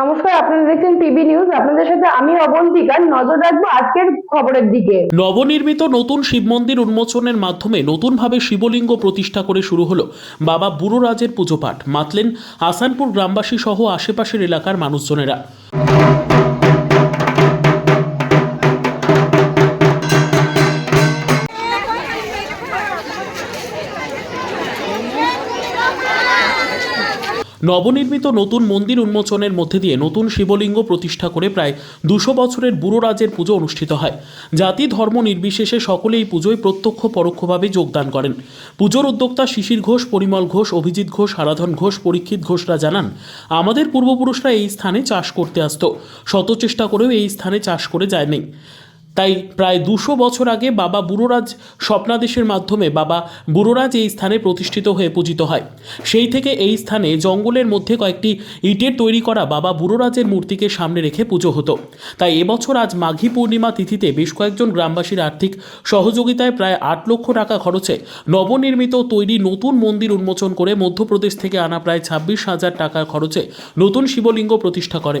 নমস্কার, আপনারা দেখছেন টিভি নিউজ। আপনাদের সাথে আমি অবন্তিকা নজর রাখব আজকের খবরের দিকে। নবনির্মিত নতুন শিব মন্দির উন্মোচনের মাধ্যমে নতুনভাবে শিবলিঙ্গ প্রতিষ্ঠা করে শুরু হলো বাবা বুড়োরাজের পুজো পাঠ মাতলেন আসানপুর গ্রামবাসী সহ আশেপাশের এলাকার মানুষজনেরা। নবনির্মিত নতুন মন্দির উন্মোচনের মধ্যে দিয়ে নতুন শিবলিঙ্গ প্রতিষ্ঠা করে প্রায় দুশো বছরের বুড়ো রাজের পুজো অনুষ্ঠিত হয়। জাতি ধর্ম নির্বিশেষে সকলে এই পুজোয় প্রত্যক্ষ পরোক্ষভাবে যোগদান করেন। পুজোর উদ্যোক্তা শিশির ঘোষ, পরিমল ঘোষ, অভিজিৎ ঘোষ হারাধন ঘোষ, পরীক্ষিত ঘোষরা জানান, আমাদের পূর্বপুরুষরা এই স্থানে চাষ করতে আসত। শত চেষ্টা করেও এই স্থানে চাষ করে যায়নি তাই প্রায় দুশো বছর আগে বাবা বুড়োরাজ স্বপ্নাদেশের মাধ্যমে বাবা বুড়োরাজ এই স্থানে প্রতিষ্ঠিত হয়ে পূজিত হয়। সেই থেকে এই স্থানে জঙ্গলের মধ্যে কয়েকটি ইটের তৈরি করা বাবা বুড়োরাজের মূর্তিকে সামনে রেখে পুজো হতো। তাই এবছর আজ মাঘী পূর্ণিমা তিথিতে বেশ কয়েকজন গ্রামবাসীর আর্থিক সহযোগিতায় প্রায় আট লক্ষ টাকা খরচে নবনির্মিত তৈরি নতুন মন্দির উন্মোচন করে মধ্যপ্রদেশ থেকে আনা প্রায় ছাব্বিশ হাজার টাকা খরচে নতুন শিবলিঙ্গ প্রতিষ্ঠা করে।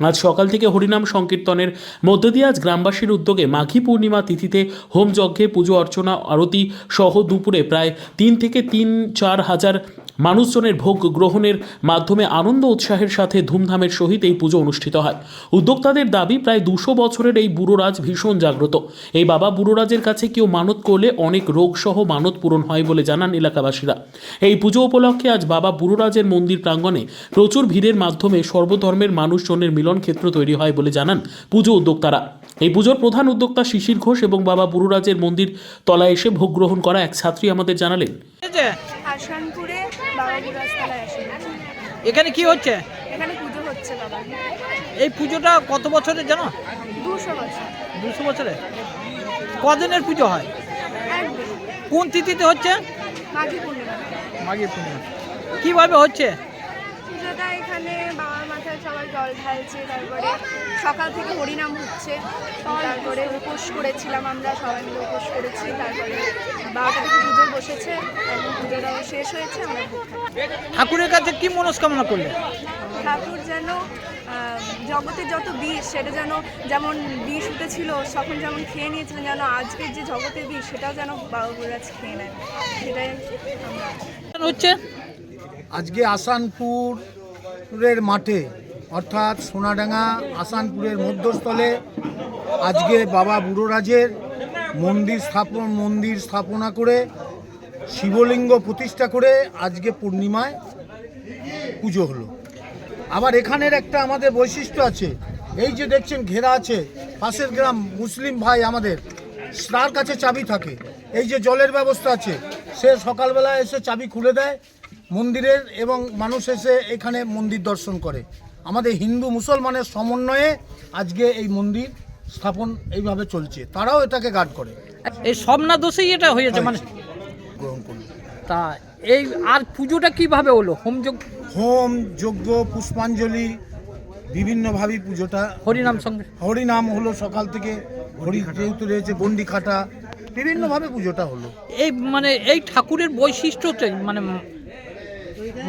আজ সকাল থেকে হরিনাম সংকীর্তনের মধ্য দিয়ে আজ গ্রামবাসীর উদ্যোগে মাঘী পূর্ণিমা তিথিতে হোম যজ্ঞে পুজো, অর্চনা, আরতি সহ দুপুরে প্রায় তিন থেকে তিন, চার হাজার মানুষজনের ভোগ গ্রহণের মাধ্যমে আনন্দ উৎসাহের সাথে ধুমধামের সহিত এই পুজো অনুষ্ঠিত হয়। উদ্যোক্তাদের দাবি, প্রায় দুশো বছরের এই বুড়োরাজ ভীষণ জাগ্রত। এই বাবা বুড়োরাজের কাছে কেউ মানত করলে অনেক রোগসহ মানত পূরণ হয় বলে জানান এলাকাবাসীরা। এই পুজো উপলক্ষে আজ বাবা বুড়োরাজের মন্দির প্রাঙ্গণে প্রচুর ভিড়ের মাধ্যমে সর্বধর্মের মানুষজনের মিলন ক্ষেত্র তৈরি হয় বলে জানান পুজো উদ্যোক্তারা। এই পুজোর প্রধান উদ্যোক্তা শিশির ঘোষ এবং বাবা বুরুরাজের মন্দির তলায় এসে ভোগ গ্রহণ করা এক ছাত্রী আমাদের জানালেন। এখানে কি হচ্ছে? এখানে পুজো হচ্ছে বাবা। এই পুজোটা কত বছরের জানো? দুশো বছর। দুশো বছরে কদিনের পুজো হয়? কোন তিথিতে হচ্ছে? মাঘী পূর্ণিমা। মাঘী পূর্ণিমা। কীভাবে হচ্ছে? পুজোটা এখানে সবাই জল ঢালছে তারপরে সকাল থেকে হরিনাম হচ্ছে। তারপরে উপোস করেছিলাম আমরা সবাই মিলে উপোস করেছি তারপরে বারোটা থেকে পুজো বসেছে এখন পুজোটাও শেষ হয়েছে আমরা ঠাকুরের কাছে কি মনস্কামনা করলে ঠাকুর যেন জগতের যত বিষ সেটা যেন যেমন বিষ উঠেছিল তখন যেমন খেয়ে নিয়েছিলেন যেন আজকের যে জগতের বিষ সেটাও যেন বাবা বুড়াজ খেয়ে নেয় সেটাই আমরা হচ্ছে? আজকে আসানপুরের মাঠে অর্থাৎ সোনাডাঙ্গা আসানপুরের মধ্যস্থলে আজকে বাবা বুড়োরাজের মন্দির স্থাপন, মন্দির স্থাপনা করে, শিবলিঙ্গ প্রতিষ্ঠা করে আজকে পূর্ণিমায় পুজো হলো। আবার এখানের একটা আমাদের বৈশিষ্ট্য আছে। এই যে দেখছেন ঘেরা আছে, পাশের গ্রাম মুসলিম ভাই আমাদের, তার কাছে চাবি থাকে। এই যে জলের ব্যবস্থা আছে, সে সকালবেলা এসে চাবি খুলে দেয় মন্দিরের এবং মানুষ এসে এখানে মন্দির দর্শন করে। আমাদের হিন্দু মুসলমানের সমন্বয়ে আজকে এই মন্দির স্থাপন এইভাবে চলছে। তারাও এটাকে গার্ড করে। এই সবনা দোষেই এটা হয়েছে মানে গ্রহণ করল। তা এই আর পুজোটা কীভাবে হলো? হোমযোগ হোম যজ্ঞ পুষ্পাঞ্জলি বিভিন্নভাবে পুজোটা হরিনাম সঙ্গে। হরিনাম হলো সকাল থেকে। হরি যেহেতু রয়েছে গন্ডি খাটা বিভিন্নভাবে পুজোটা হলো। এই মানে এই ঠাকুরের বৈশিষ্ট্যটা মানে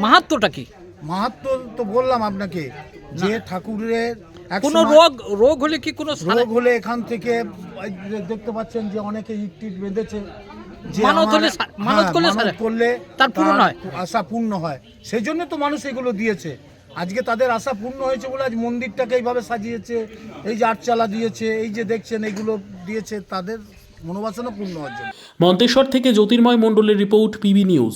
মাহাত্মটা কি? মাহাত্ম তো বললাম আপনাকে যে ঠাকুরের কোনো রোগ রোগ হলে কি কোনো রোগ হলে এখান থেকে দেখতে পাচ্ছেন যে অনেকে ইট টিট বেঁধেছে হ্যাঁ। করলে তার পূরণ হয়। আশা পূর্ণ হয় সেই জন্য তো মানুষ এগুলো দিয়েছে আজকে তাদের আশা পূর্ণ হয়েছে বলে আজ মন্দিরটাকে এইভাবে সাজিয়েছে এই যে আটচালা দিয়েছে এই যে দেখছেন এগুলো দিয়েছে তাদের মনোবাসনা পূর্ণ হওয়ার জন্য মন্তেশ্বর থেকে জ্যোতির্ময় মণ্ডলের report PB news